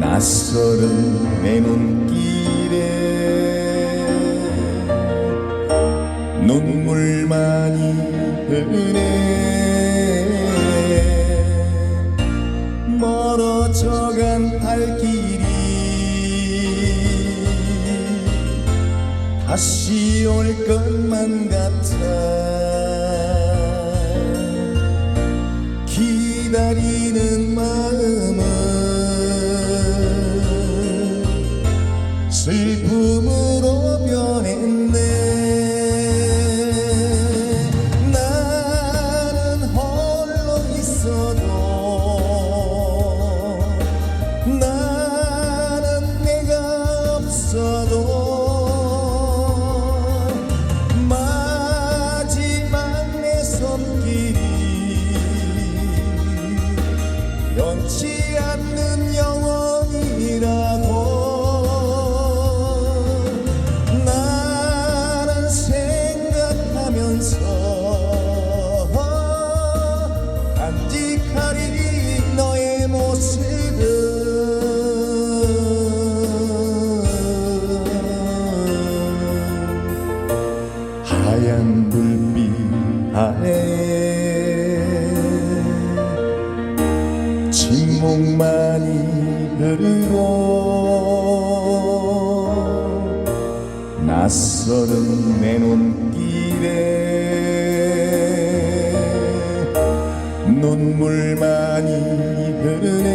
낯설은 내 눈길에 눈물만이 흐르네. 멀어져간 발길이 다시 올 것만 같아. 기다 변치 않는 영원이라고. 나는 생각하면서 간직하리 너의 모습 침묵만이 흐르고 낯설은 내 눈길에 눈물만이 흐르네.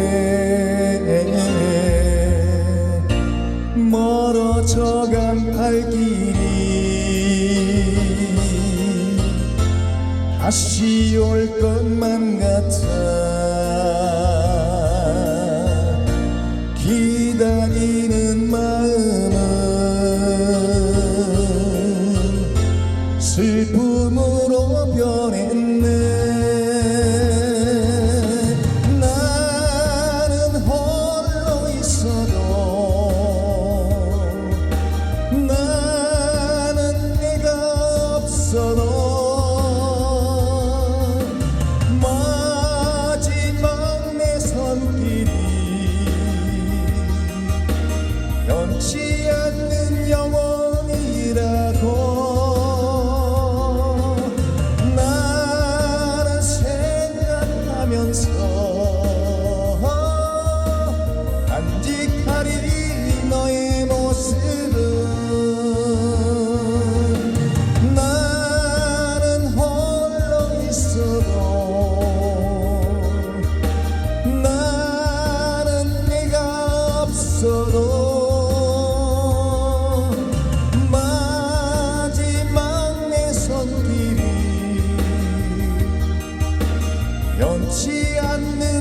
멀어져간 발길이 다시 올 것만 변치 않네.